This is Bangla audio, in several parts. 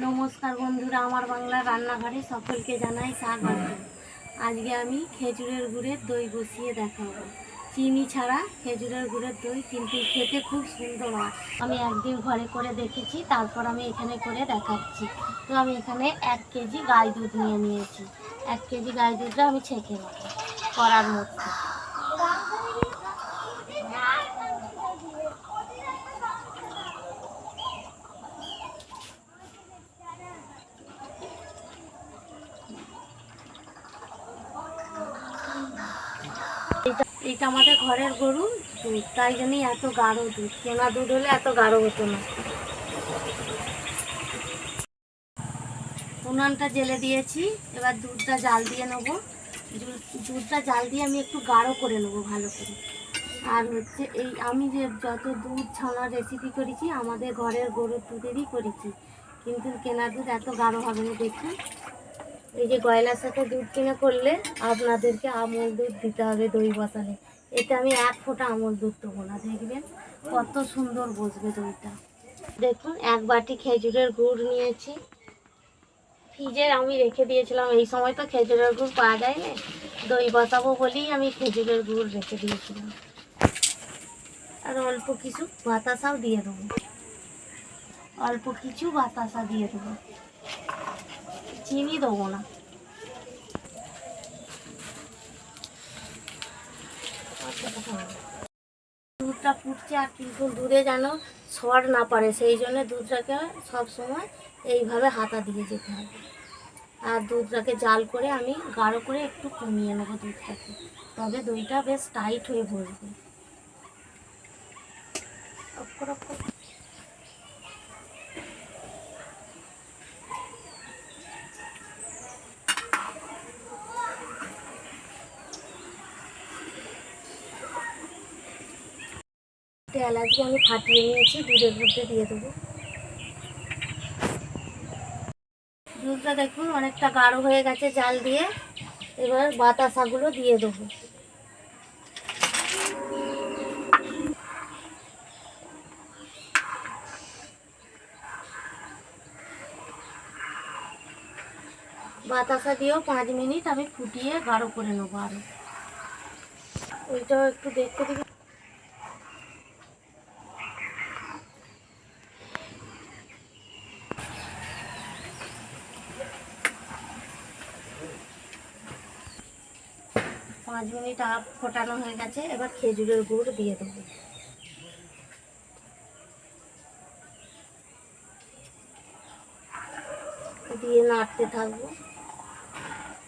নমস্কার বন্ধুরা, আমার বাংলা রান্নাঘরে সকলকে জানাই স্বাগত। আজকে আমি খেজুরের গুড়ের দই বসিয়ে দেখাবো। চিনি ছাড়া খেজুরের গুড়ের দই কিন্তু খেতে খুব সুন্দর হয়। আমি একদিন ঘরে করে দেখেছি, তারপর আমি এখানে করে দেখাচ্ছি। তো আমি এখানে এক কেজি গাই দুধ নিয়ে নিয়েছি। এক কেজি গাই দুধটা আমি ছেঁকে নেব করার মধ্যে। এইটা আমাদের ঘরের গরু দুধ, তাই জন্যই এত গাঢ় দুধ। কেনা দুধ হলে এত গাঢ় হতো না। উনানটা জেলে দিয়েছি, এবার দুধটা জাল দিয়ে নেব। দুধটা জাল দিয়ে আমি একটু গাঢ় করে নেব ভালো করে। আর হচ্ছে এই, আমি যে যত দুধ ছানার রেসিপি করেছি, আমাদের ঘরের গরুর দুধেরই করেছি। কিন্তু কেনা দুধ এত গাঢ় হবে না দেখুন। এই যে গয়লার সাথে দুধ কিনে করলে আপনাদেরকে আমল দুধ দিতে হবে দই বসালে। এতে আমি এক ফোঁটা আমল দুধ দেবো না, দেখবেন? কত সুন্দর বসবে দইটা। দেখুন, এক বাটি খেজুরের গুড় নিয়েছি। ফ্রিজে আমি রেখে দিয়েছিলাম, এই সময় তো খেজুরের গুড় পাওয়া যায় না দই বসাবো বলেই আমি খেজুরের গুড় রেখে দিয়েছিলাম। আর অল্প কিছু বাতাসাও দিয়ে দেবো। অল্প কিছু বাতাসা দিয়ে দেবো। চিনি দেবো না। দুধটা ফুটছে আর কিন্তু দুধে যেন সর না পারে, সেই জন্য দুধটাকে সবসময় এইভাবে হাতা দিয়ে যেতে হবে। আর দুধটাকে জাল করে আমি গাঢ় করে একটু কমিয়ে নেব দুধটাকে। তবে দইটা বেশ টাইট হয়ে বসবে একটা এলাচি আমি ফাটিয়ে নিয়েছি, দুধের মধ্যে দিয়ে দেবো। দুধটা দেখুন অনেকটা গাঢ় হয়ে গেছে জাল দিয়ে। এবার বাতাসাগুলো দিয়ে দেবো। বাতাসা দিয়েও পাঁচ মিনিট আমি ফুটিয়ে গাঢ় করে নেব আরও ওইটাও একটু দেখতে দিবি। পাঁচ মিনিট আপ ফোটানো হয়ে গেছে, এবার খেজুরের গুড় দিয়ে দেবো। দিয়ে নাড়তে থাকব।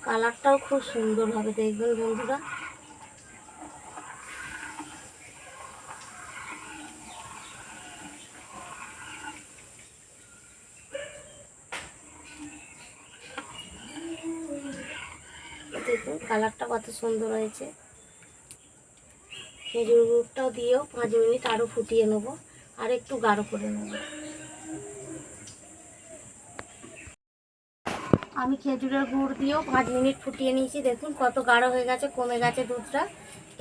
কালারটাও খুব সুন্দর হবে, দেখবেন বন্ধুরা দেখুন কালারটা কত সুন্দর হয়েছে। খেজুর গুড়টাও দিয়েও পাঁচ মিনিট আরও ফুটিয়ে নেব, আর একটু গাঢ় করে নেব। আমি খেজুরের গুড় দিয়েও পাঁচ মিনিট ফুটিয়ে নিয়েছি। দেখুন কত গাঢ় হয়ে গেছে, কমে গেছে দুধটা।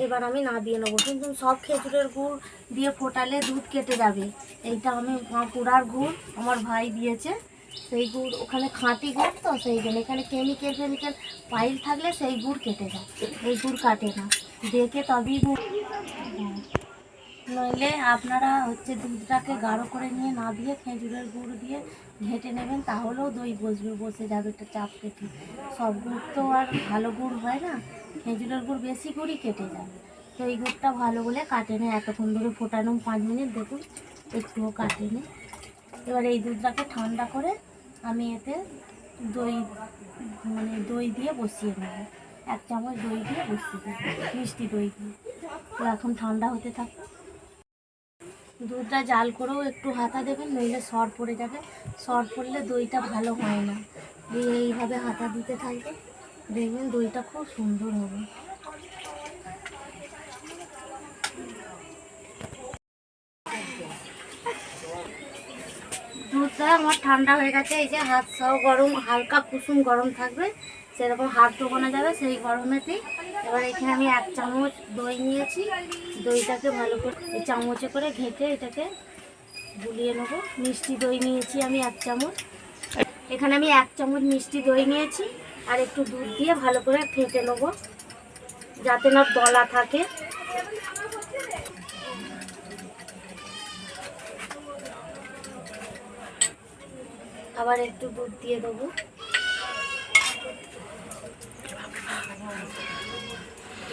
এবার আমি নাবিয়ে নেব। কিন্তু সব খেজুরের গুড় দিয়ে ফোটালে দুধ কেটে যাবে। এইটা আমি পুরার গুড় আমার ভাই দিয়েছে। সেই গুড়, ওখানে খাঁটি গুড় তো, সেই জন্য এখানে কেমিক্যাল ফেমিক্যাল পাইল থাকলে সেই গুড় কেটে যায়। এই গুড় কাটে না। দেখে তবেই। নইলে আপনারা হচ্ছে দুধটাকে গাঢ় করে নিয়ে না দিয়ে খেজুরের গুড় দিয়ে ঘেটে নেবেন, তাহলেও দই বসবে, বসে যাবে একটা চাপ কেটে। সব গুড় তো আর ভালো গুড় হয় না, খেজুরের গুড় বেশি গুড়ই কেটে যায়। তো এই গুড়টা ভালো বলে কাটে না, এতক্ষণ ধরে ফোটানো পাঁচ মিনিট, দেখুন, একটুও কাটে না এবার এই দুধটাকে ঠান্ডা করে আমি এতে দই মানে দই দিয়ে বসিয়ে নেব। এক চামচ দই দিয়ে বসিয়ে দেবো, মিষ্টি দই দিয়ে। তো এখন ঠান্ডা হতে থাকে। দুধটা জাল করেও একটু হাতা দেবেন, নইলে সর পড়ে যাবে। সর পড়লে দইটা ভালো হয় না। দিয়ে এইভাবে হাতা দিতে থাকবে। দেখবেন দইটা খুব সুন্দর হবে। দুধটা আমার ঠান্ডা হয়ে গেছে, এই যে হাত সহ গরম, হালকা কুসুম গরম থাকবে, সেরকম হাত ডোবানো যাবে সেই গরমেতেই। এবার এখানে আমি এক চামচ দই নিয়েছি, দইটাকে ভালো করে চামচে করে ঘেঁটে এটাকে গুলিয়ে নেব। মিষ্টি দই নিয়েছি আমি এক চামচ। এখানে আমি এক চামচ মিষ্টি দই নিয়েছি, আর একটু দুধ দিয়ে ভালো করে ফেটে নেব, যাতে না দলা থাকে। আবার একটু দুধ দিয়ে দেবো।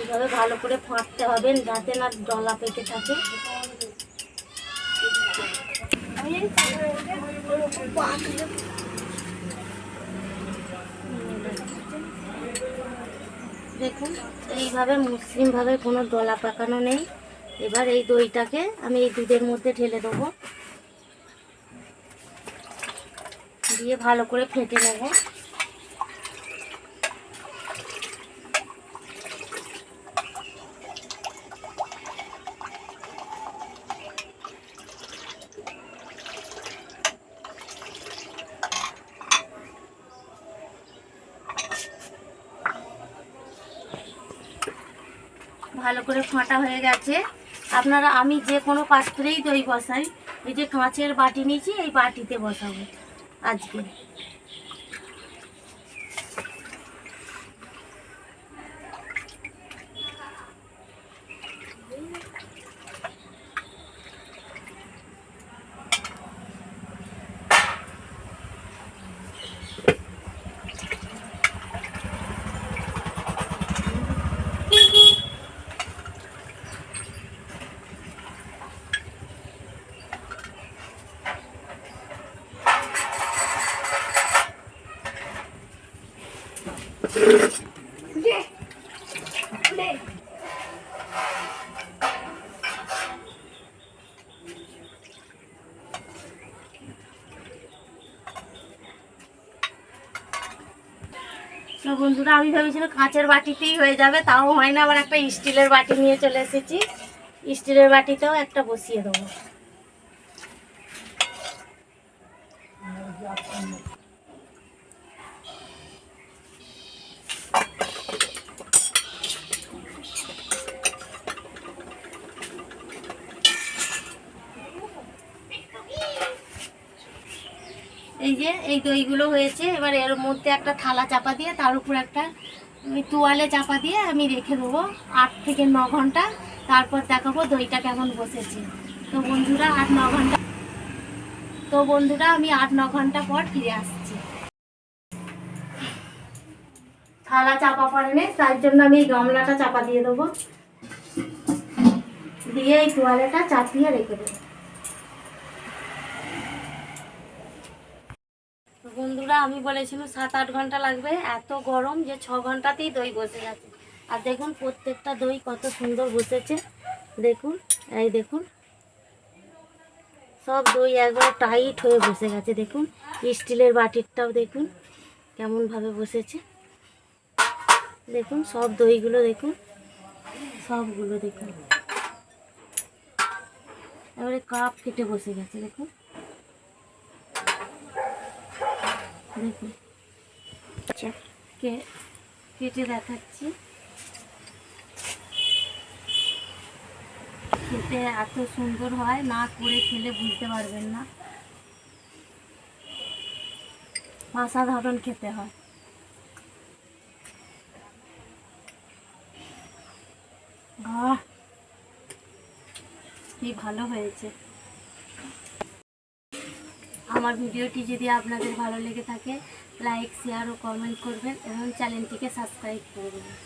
এভাবে ভালো করে ফাঁটতে হবে, যাতে না ডলা পেকে থাকে। দেখুন, এইভাবে মুসলিমভাবে কোনো ডলা পাকানো নেই। এবার এই দইটাকে আমি এই দুধের মধ্যে ঢেলে দেবো। দিয়ে ভালো করে ফেটে নেব। ভালো করে ফাটা হয়ে গেছে। আপনারা আমি যে কোনো পাত্রেই দই বসাই। এই যে কাঁচের বাটি নিয়েছি, এই বাটিতে বসাবো। আজকে তো বন্ধুরা, আমি ভেবেছিলাম কাঁচের বাটিতেই হয়ে যাবে, তাও হয় না। আবার একটা স্টিলের বাটি নিয়ে চলে এসেছি। স্টিলের বাটিতেও একটা বসিয়ে দেবো। এই যে, এই দইগুলো হয়েছে। এবার এর মধ্যে একটা থালা চাপা দিয়ে, তার উপর একটা তোয়ালে চাপা দিয়ে আমি রেখে দেবো আট থেকে ন ঘণ্টা। তারপর দেখাবো দইটা কেমন বসেছে। তো বন্ধুরা, আট ন ঘণ্টা তো বন্ধুরা, আমি আট ন ঘণ্টা পর ফিরে আসছি। থালা চাপা পড়েনি তার জন্য আমি গামলাটা চাপা দিয়ে দেবো। দিয়ে এই তোয়ালেটা চাপিয়ে রেখে দেবো তো বন্ধুরা, আমি বলেছিলাম সাত আট ঘণ্টা লাগবে। এত গরম যে ছ ঘন্টাতেই দই বসে গেছে আর দেখুন, প্রত্যেকটা দই কত সুন্দর বসেছে। দেখুন, এই দেখুন। সব দই একবার টাইট হয়ে বসে গেছে, দেখুন। স্টিলের বাটিরটাও দেখুন, কেমনভাবে বসেছে। দেখুন, সব দইগুলো দেখুন, সবগুলো দেখুন। এবারে কাপ কেটে বসে গেছে, দেখুন। দেখুন কেটে দেখাচ্ছি। খেতে এত সুন্দর হয়, না করে খেলে বুঝতে পারবেন না। অসাধারণ খেতে হয়। কি ভালো হয়েছে। আমার ভিডিওটি যদি আপনাদের ভালো লেগে থাকে লাইক শেয়ার ও কমেন্ট করবেন এবং চ্যানেলটিকে সাবস্ক্রাইব করে দেবেন